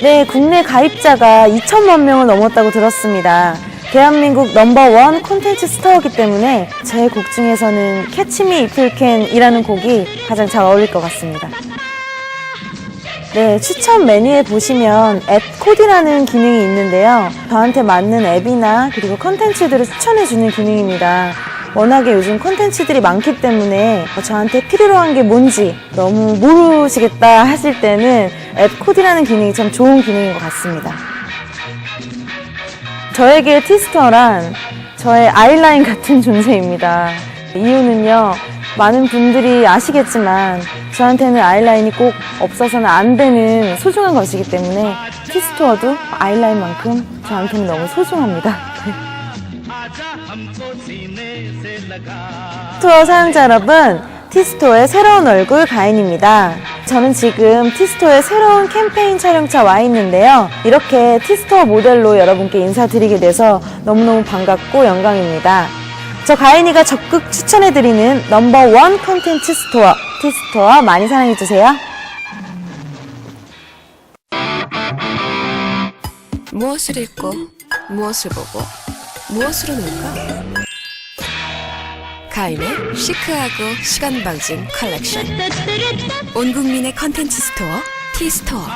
네, 국내 가입자가 2천만 명을 넘었다고 들었습니다. 대한민국 넘버원 콘텐츠 스토어이기 때문에 제 곡 중에서는 캐치 미 이플 캔이라는 곡이 가장 잘 어울릴 것 같습니다. 네, 추천 메뉴에 보시면 앱 코디라는 기능이 있는데요. 저한테 맞는 앱이나 그리고 컨텐츠들을 추천해주는 기능입니다. 워낙에 요즘 컨텐츠들이 많기 때문에 저한테 필요로 한 게 뭔지 너무 모르시겠다 하실 때는 앱 코디라는 기능이 참 좋은 기능인 것 같습니다. 저에게 티스터란 저의 아이라인 같은 존재입니다. 이유는요, 많은 분들이 아시겠지만, 저한테는 아이라인이 꼭 없어서는 안 되는 소중한 것이기 때문에, 티스토어도 아이라인만큼 저한테는 너무 소중합니다. 티스토어 사용자 여러분, 티스토어의 새로운 얼굴 가인입니다. 저는 지금 티스토어의 새로운 캠페인 촬영차 와 있는데요. 이렇게 티스토어 모델로 여러분께 인사드리게 돼서 너무너무 반갑고 영광입니다. 저 가인이가 적극 추천해드리는 넘버원 컨텐츠 스토어, 티스토어 많이 사랑해주세요. 무엇을 읽고 무엇을 보고 무엇으로 놀까? 가인의 시크하고 시간 방진 컬렉션 온 국민의 컨텐츠 스토어 티스토어